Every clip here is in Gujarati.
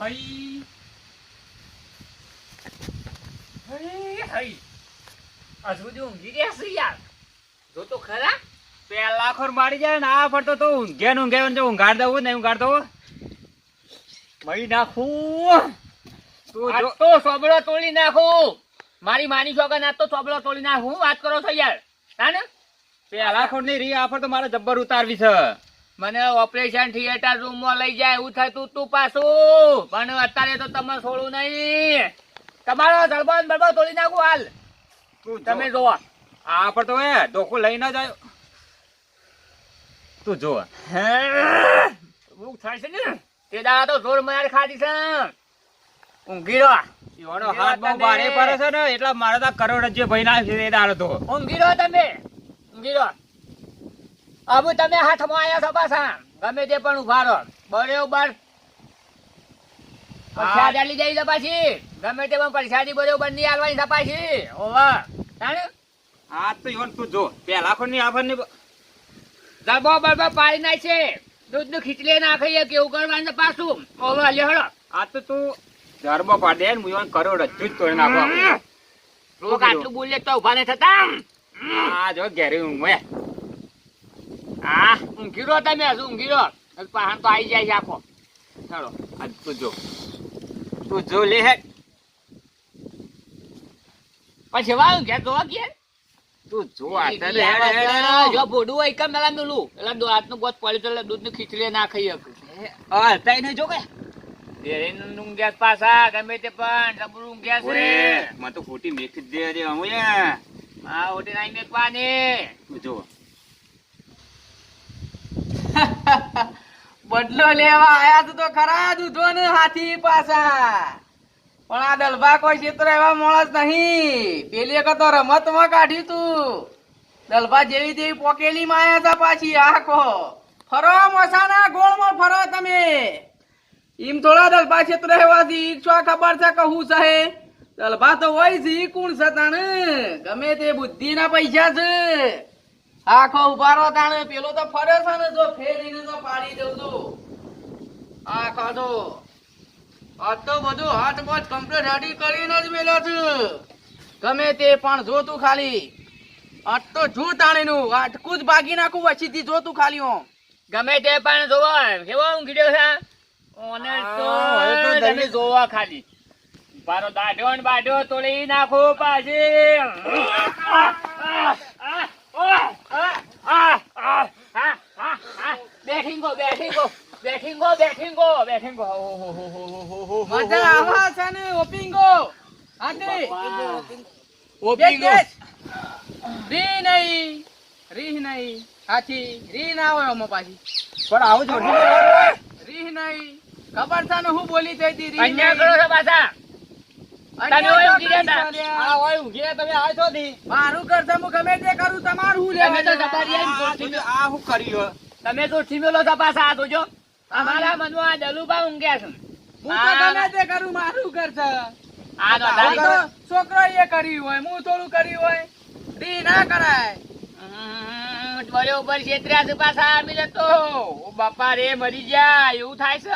હઈ હઈ હઈ હજુ સુધી ઊંઘી ગયા છે યાર જો તો ખરા પેલા ખોર મારી જાય ને આ ફરતો તો ઊંઘે ને ઊંઘે ને ઊંઘાડ દઉં ને ઊંઘાડ દઉં મળી નાખું. તું જો તો સોબળો તોડી નાખું. મારી માની છોકરા ના તો સોબળો તોડી નાખું. વાત કરો છો યાર. હા ને? પેલા ખોરની રી ફર તો મારે જબ્બર ઉતારવી છે. મને ઓપરેશન થિયેટર રૂમમાં લઈ જાય એવું થાય તું તું પાછું. પણ અત્યારે તો તમે છોડું નહીં. તમારો ધરબાન ને તોડી નાખું હાલ. તું તમે જોવા. આ પર તો એ ધોકો લઈ ના જાય તું જો ભૂખ થાય છે ને? તે દાડા તો જોર માર ખાધી છે. ઊંઘી રહ્યો યોનો હાથ બહુ ભારે પડે છે ને એટલે મારા તો કરોડરજ્ય ભાઈ ના છે એ દાડો તો. ઊંઘી રહો તમે. ઊંઘી રહો હવે તમે હાથમાં આવ્યા છો પાછા. ગમે તે પણ ઊભા રહો. બરોબર પરસાદ લઈ છે પાછી. ગમે તે પણ પૈસાની બરોબર નહીં આલવાની છે પાછી. ઓવા. તાણે? આ તો યોન તું જો પેલા ખોરની આફરની દબો બરબો પાડી નાખશે દૂધનું ખીચલે નાખીએ કેવું કરવાનું પાછું. ઓવા લે હળો. આ તો તું ધર્મ પાડે ને હું ઈવન કરોડરજ્ય જ તોડી નાખો લોક આટલું બોલે તો ઊભા નહીં થતા. આ જો ઘેરી ઊંઘે હા ઊંઘી રહો તમે હજુ ઊંઘી રહો પાહણ તો આવી જાય છે આખો. ચાલો આજ તું જો. તું જો લે હે. પછી વાળું ઘેર જોવા કે તું જો આ તને હેડ હેડ હેડ. જો બોડું હોય કેમ મેલા મેલું. એટલે દો હાથનું ગોત પડ્યું તો એટલે દૂધની ખીચડી ના ખાઈ આ તઈ ને જો કે. ઊંઘ્યા પાછા ગમે તે પણ જબરું ઊંઘ્યા છે. મને તો ખોટી મેથી દે રે હું હા ઓટી નાઈ મેકવાની. જો. બદલો લેવા આયા તું ખરા દૂધો ને હાથી પાછા. પણ આ દલભા કોઈ ક્ષેત્ર એવા માણસ નહીં. પેલી વખત તો રમતમાં કાઢ્યું તું. દલભા જેવી તેવી પોકેલી માયા હતા પાછી, આખો. ફરો મસાના ગોળમાં ફરો તમે. એમ થોડા દલભા ક્ષેત્ર એવાથી શું ખબર છે કહું છે દલભા તો હોય છે કોણ છે તાણ? ગમે તે બુદ્ધિ ના પૈસા છે. આખો ઉભારો તાણે પેલો તો ફરે છે ને જો ફેરીને તો પાડી દઉં છું. આખો તો આ તો બધું હાથ મોજ કમ્પ્લીટ રેડી કરીને જ મેલો છું. ગમે તે પણ જો તું ખાલી. આ તો જો તાણીનું આટકું જ ભાગી નાખું વચ્ચેથી જો તું ખાલી હું. ગમે તે પણ જોવો કેવો ઊંઘી છે? ઓને તો તમે જોવા ખાલી. બારો દાઢો ને બાઢો તોડી નાખો પાછી. બેઠીંગો બેઠીંગો બેઠીંગો બેઠીંગો બેઠીંગો. મજા આવા છે ને ઓપિંગો. હાથી. ઓપિંગો. રી નહીં રી નહીં હાથી રી ના હોય આમાં પાછી. પણ આવું જો રીહ નહીં ખબર છે ને હું બોલી થઈ હતી રી અન્યાય કરો છો પાછા. તમે હોય ઊંઘી રહ્યા હતા. આ ઊંઘી રહ્યા તમે આ છો દી મારું કરતા હું ગમે તે કરું તમારું હું તમે તો લેવા જબારી આ તો હું કર્યું તમે તો ઠીમેલો છો આ જોજો અમારા મનમાં આ દલુબા ઊંઘ્યા છે. હું તો ગમે તે કરું મારું ઘર આ તો આ તારી તો છોકરો એ કર્યું હોય હું થોડું કર્યું હોય. રી ના કરાય. બરોબર છેતર્યા છે પાછા અમે તો. ઓ બાપા રે મરી ગયા એવું થાય છે.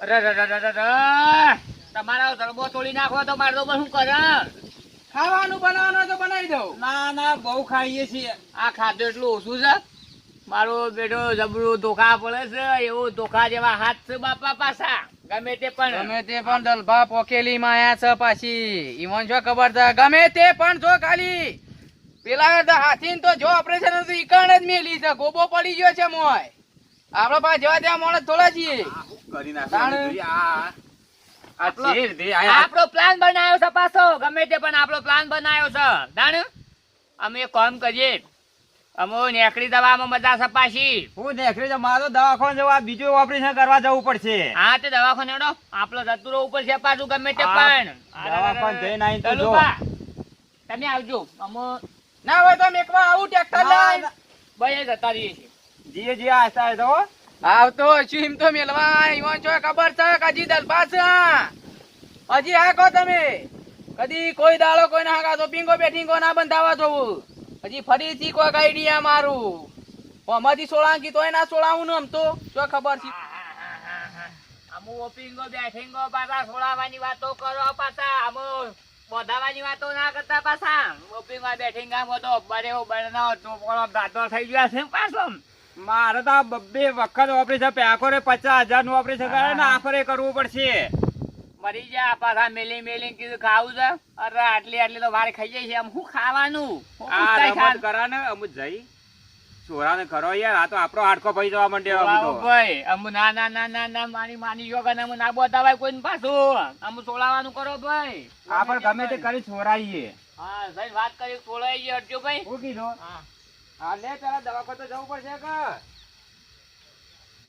અરે રે રે રે રે રે. તમારા ગરબો તોડી નાખો તો મારે તો શું કરે? ખાવાનું બનાવવાનું તો બનાવી દઉં. ના ના બહુ ખાઈએ છીએ. આ ખાધું એટલું ઓછું છે. મારો બેટો જબરું ધોખા પડે છે એવો ધોખા જેવા હાથ છે બાપા પાછા. ગમે તે પણ. ગમે તે પણ દલભા પોકેલી માં આયા છે પાછી. ઈવન જો ખબર છે ગમે તે પણ જો ખાલી. પેલા તો હાથી તો જો ઓપરેશન હતું ઈ કણ જ મેલી છે ગોબો પડી ગયો છે મોય. આપડે પાસે જવા ત્યાં માણસ થોડા છીએ કરી તાણ. આપણો- પ્લાન બનાવ્યો છે પાછો. ગમે તે પણ આપણો પ્લાન બનાવ્યો છે. જાણ? અમે કામ કરીએ. અમો નેકડી દવામાં મજા છે પાછી. હું નેકડી મારો દવાખાને જવા બીજું ઓપરેશન કરવા જવું પડશે. હા તે દવાખાને હેડો. આપણો જતુરો ઉપર છે પાછું ગમે તે પણ. દવાખાને જઈને આવીને તો જો. તમે આવજો. અમો ના હોય તો મેકવા આવું ટ્રેક્ટર લઈ. ભાઈ જતા રહીએ છીએ. જીએ જીએ આસ્તા હો. આવતો છું એમ તો મેલવા ઈવન છો, ખબર છે કે હજી દલભા હજી હાકો તમે. કદી કોઈ દાડો કોઈ ના હાકા તો પિંગો બેઠીંગો ના બંધાવા જોવું. હજી ફરીથી કોઈ આઈડિયા મારું. આમાંથી સોળાંકી તોય ના સોળાવું ને આમ તો. શું ખબર છે? આમ ઓપિંગો બેઠિંગો પાછા સોળાવાની વાતો કરો પાછા. આમ બોધાવાની વાતો ના કરતા પાછા. ઓપિંગો બેઠિંગામાં તો બરે બરનો દાંતો થઈ ગયા છે પાછો. મારે તો બબ્બે વખત ઓપરેશન પેકોરે પચાસ હજારનું ઓપરેશન કરે ને આખરે કરવું પડશે. મરી જા પાછા મેલી મેલી કીધું ખાવું છે. અરે આટલી આટલી તો મારે ખાઈ જાય છે. આમ શું ખાવાનું? આ કરા ને અમુક જઈ. છોરાને કરો યાર. આ તો આપણો હાડકો ભાઈ જવા માંડ્યો અમુ ભાઈ અમુ ના ના ના ના ના માની માની ને અમુ ના બતાવાય કોઈને પાછું. અમુ છોડાવવાનું કરો ભાઈ. આપણે ગમે તે કરી છોરાઈએ હા ભાઈ વાત કરી છોડાઈ અડજો ભાઈ હું કીધું? હા. હા લે પેલા દવાખાને તો જવું પડશે કે?